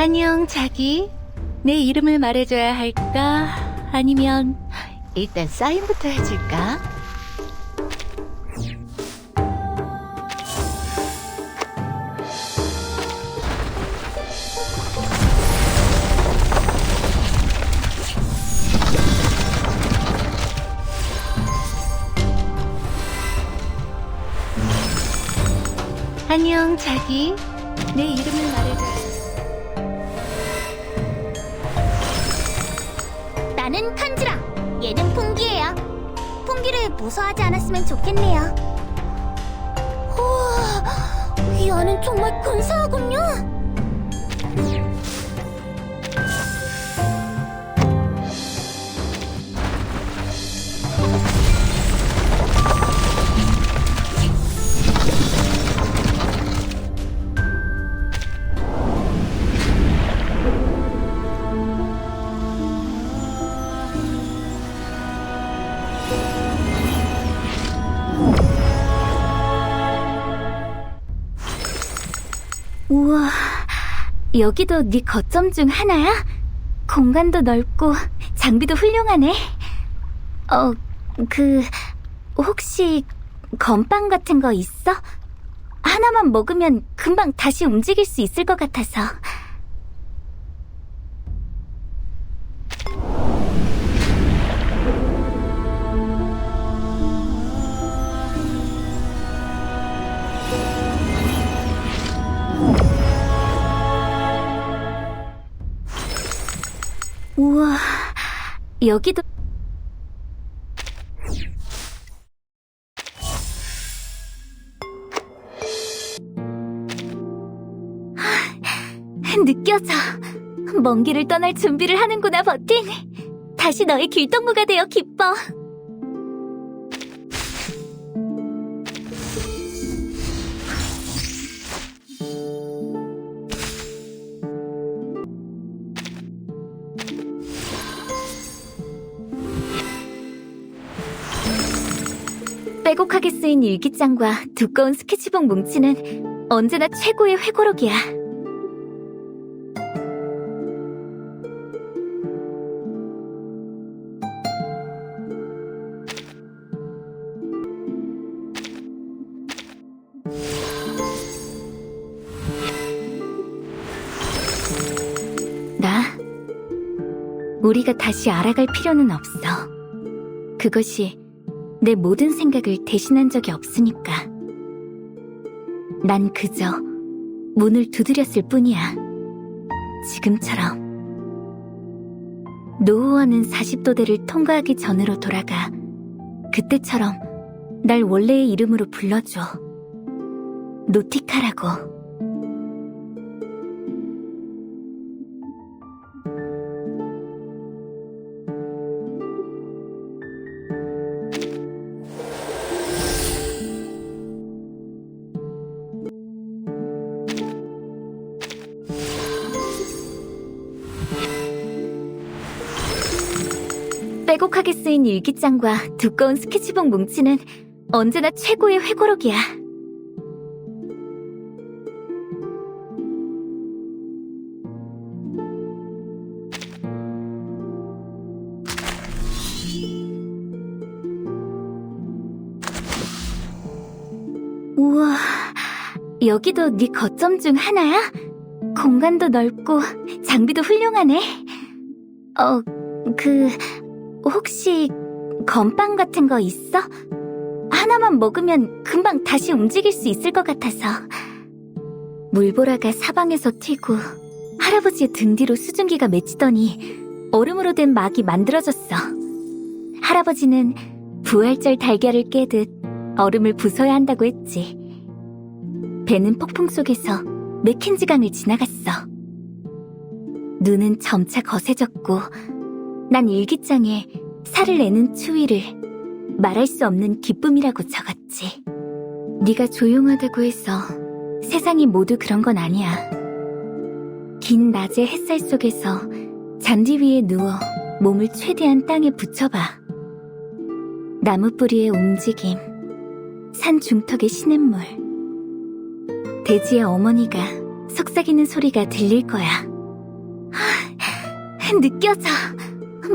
안녕, 자기. 내 이름을 말해줘야 할까? 아니면 일단 사인부터 해줄까? 안녕, 자기. 내 이름을 말해줘야 나는 칸즈라. 얘는 풍기예요. 풍기를 무서워하지 않았으면 좋겠네요. 우와, 이 안은 정말 근사하군요. 우와, 여기도 네 거점 중 하나야? 공간도 넓고 장비도 훌륭하네. 어, 그 혹시 건빵 같은 거 있어? 하나만 먹으면 금방 다시 움직일 수 있을 것 같아서. 우와, 여기도 하, 느껴져. 먼 길을 떠날 준비를 하는구나, 버틴. 다시 너의 길동무가 되어 기뻐. 빼곡하게 쓰인 일기장과 두꺼운 스케치북 뭉치는 언제나 최고의 회고록이야. 나, 우리가 다시 알아갈 필요는 없어. 그것이 내 모든 생각을 대신한 적이 없으니까. 난 그저 문을 두드렸을 뿐이야. 지금처럼. 노후하는 40도대를 통과하기 전으로 돌아가. 그때처럼 날 원래의 이름으로 불러줘. 노티카라고. 빼곡하게 쓰인 일기장과 두꺼운 스케치북 뭉치는 언제나 최고의 회고록이야. 우와, 여기도 네 거점 중 하나야? 공간도 넓고 장비도 훌륭하네. 어, 그 혹시 건빵 같은 거 있어? 하나만 먹으면 금방 다시 움직일 수 있을 것 같아서. 물보라가 사방에서 튀고 할아버지의 등 뒤로 수증기가 맺히더니 얼음으로 된 막이 만들어졌어. 할아버지는 부활절 달걀을 깨듯 얼음을 부숴야 한다고 했지. 배는 폭풍 속에서 맥켄지 강을 지나갔어. 눈은 점차 거세졌고 난 일기장에 살을 내는 추위를 말할 수 없는 기쁨이라고 적었지. 네가 조용하다고 해서 세상이 모두 그런 건 아니야. 긴 낮의 햇살 속에서 잔디 위에 누워 몸을 최대한 땅에 붙여봐. 나무 뿌리의 움직임, 산 중턱의 시냇물, 돼지의 어머니가 속삭이는 소리가 들릴 거야. 느껴져.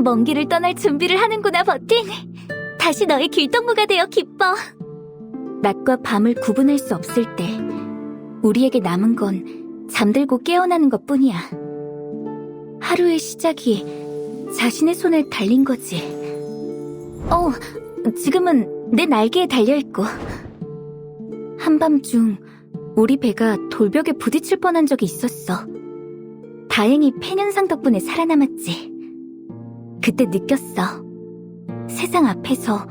먼 길을 떠날 준비를 하는구나, 버틴. 다시 너의 길동무가 되어 기뻐. 낮과 밤을 구분할 수 없을 때, 우리에게 남은 건 잠들고 깨어나는 것 뿐이야. 하루의 시작이 자신의 손에 달린 거지. 어, 지금은 내 날개에 달려있고. 한밤중 우리 배가 돌벽에 부딪힐 뻔한 적이 있었어. 다행히 폐년상 덕분에 살아남았지. 그때 느꼈어. 세상 앞에서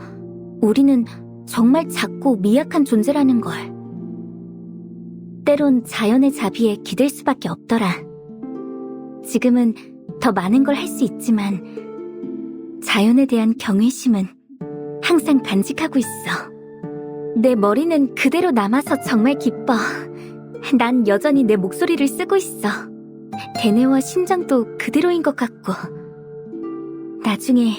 우리는 정말 작고 미약한 존재라는 걸. 때론 자연의 자비에 기댈 수밖에 없더라. 지금은 더 많은 걸 할 수 있지만 자연에 대한 경외심은 항상 간직하고 있어. 내 머리는 그대로 남아서 정말 기뻐. 난 여전히 내 목소리를 쓰고 있어. 대뇌와 심장도 그대로인 것 같고. 나중에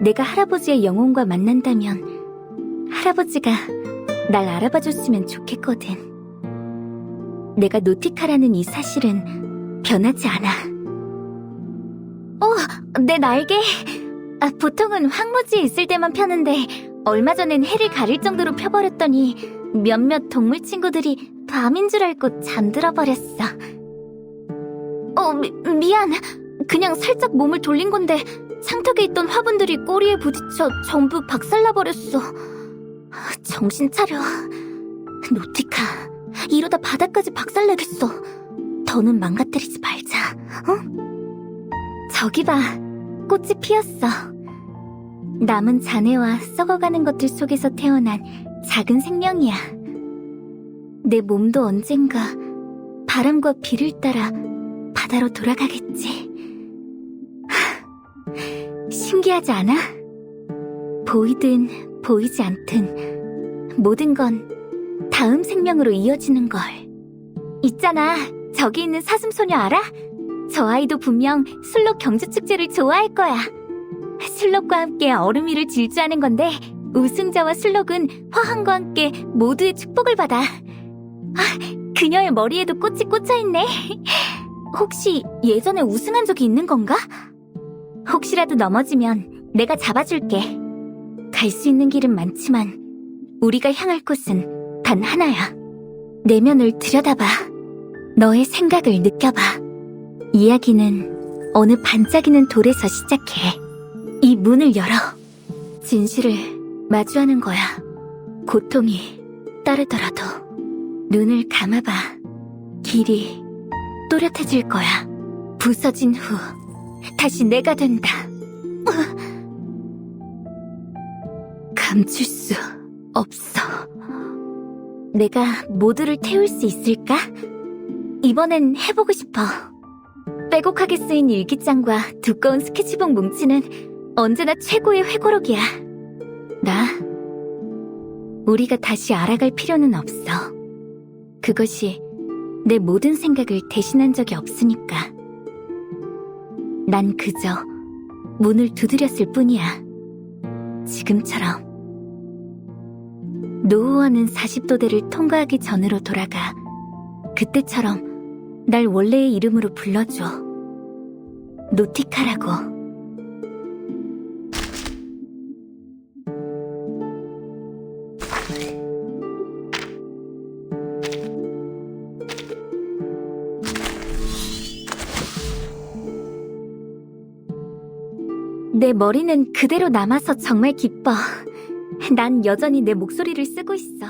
내가 할아버지의 영혼과 만난다면 할아버지가 날 알아봐 줬으면 좋겠거든. 내가 노티카라는 이 사실은 변하지 않아. 어, 내 날개. 아, 보통은 황무지에 있을 때만 펴는데 얼마 전엔 해를 가릴 정도로 펴버렸더니 몇몇 동물 친구들이 밤인 줄 알고 잠들어 버렸어. 어, 미, 미안. 그냥 살짝 몸을 돌린 건데 상턱에 있던 화분들이 꼬리에 부딪혀 전부 박살나 버렸어. 정신 차려. 노티카, 이러다 바닥까지 박살내겠어. 더는 망가뜨리지 말자, 어? 저기 봐, 꽃이 피었어. 남은 잔해와 썩어가는 것들 속에서 태어난 작은 생명이야. 내 몸도 언젠가 바람과 비를 따라 바다로 돌아가겠지. 하, 신기하지 않아? 보이든 보이지 않든 모든 건 다음 생명으로 이어지는 걸. 있잖아, 저기 있는 사슴소녀 알아? 저 아이도 분명 술록 경주축제를 좋아할 거야. 슬록과 함께 얼음 위를 질주하는 건데 우승자와 슬록은 화한과 함께 모두의 축복을 받아. 아, 그녀의 머리에도 꽃이 꽂혀있네. 혹시 예전에 우승한 적이 있는 건가? 혹시라도 넘어지면 내가 잡아줄게. 갈 수 있는 길은 많지만 우리가 향할 곳은 단 하나야. 내면을 들여다봐. 너의 생각을 느껴봐. 이야기는 어느 반짝이는 돌에서 시작해. 이 문을 열어. 진실을 마주하는 거야. 고통이 따르더라도 눈을 감아봐. 길이 또렷해질 거야. 부서진 후 다시 내가 된다. 감출 수 없어. 내가 모두를 태울 수 있을까? 이번엔 해보고 싶어. 빼곡하게 쓰인 일기장과 두꺼운 스케치북 뭉치는 언제나 최고의 회고록이야. 나, 우리가 다시 알아갈 필요는 없어. 그것이 내 모든 생각을 대신한 적이 없으니까. 난 그저 문을 두드렸을 뿐이야. 지금처럼. 노후하는 40도대를 통과하기 전으로 돌아가. 그때처럼 날 원래의 이름으로 불러줘. 노티카라고. 내 머리는 그대로 남아서 정말 기뻐. 난 여전히 내 목소리를 쓰고 있어.